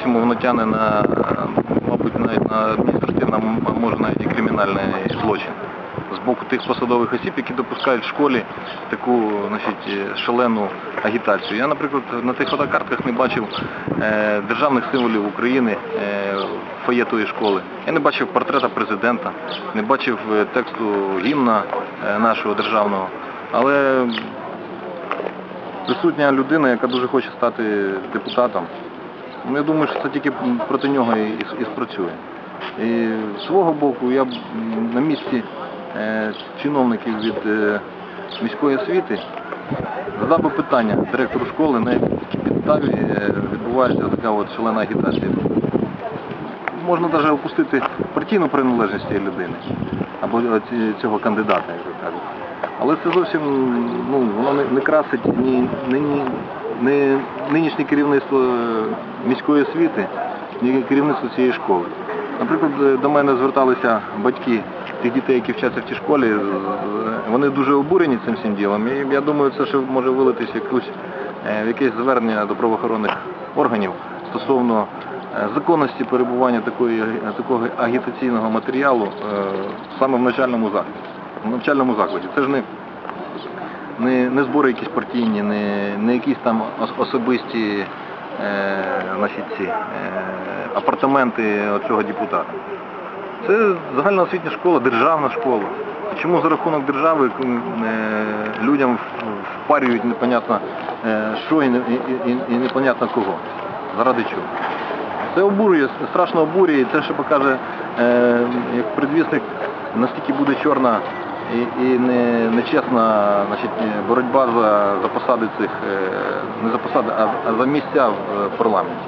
максимум воно на, мабуть, навіть на адміністративне, а може навіть і кримінальний злочин з боку тих посадових осіб, які допускають в школі таку значить, шалену агітацію. Я, наприклад, на тих фотокартках не бачив е, державних символів України е, в фоє тої школи. Я не бачив портрета президента, не бачив е, тексту гімна е, нашого державного. Але присутня людина, яка дуже хоче стати депутатом. Ну, я думаю, що це тільки проти нього і, і, спрацює. І з свого боку я б на місці е, чиновників від е, міської освіти задав би питання директору школи, на якій підставі е, відбувається така от шалена агітація. Можна навіть опустити партійну приналежність цієї людини або е, цього кандидата, як кажуть. Але це зовсім ну, воно не, не красить ні, ні, ні нинішнє керівництво е, міської освіти, ні керівництво цієї школи. Наприклад, е, до мене зверталися батьки тих дітей, які вчаться в цій школі. е, Вони дуже обурені цим всім ділом. І я думаю, це ще може вилитись якусь, в якесь звернення до правоохоронних органів стосовно законності перебування такої, такого агітаційного матеріалу саме в навчальному закладі. В навчальному закладі. Це ж не, не, не збори якісь партійні, не, не якісь там особисті е, значить, ці, е, апартаменти цього депутата. Це загальноосвітня школа, державна школа. Чому за рахунок держави е, людям впарюють непонятно е, що і, і, і, і непонятно кого? Заради чого? Це обурює, страшно обурює, і це ще покаже, е, як предвісник, наскільки буде чорна і, і не, нечесна значить, боротьба за, за посади цих, е, не за посади, а, а за місця в е, парламенті.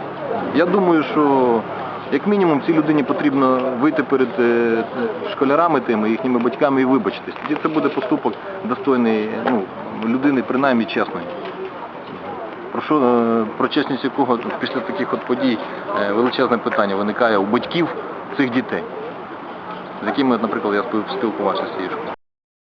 Я думаю, що як мінімум цій людині потрібно вийти перед е, школярами тими, їхніми батьками і вибачитись. Тоді це буде поступок достойний ну, людини, принаймні чесної. Про що про чесність якого після таких от подій величезне питання виникає у батьків цих дітей, з якими, наприклад, я спілкувався з цією школою.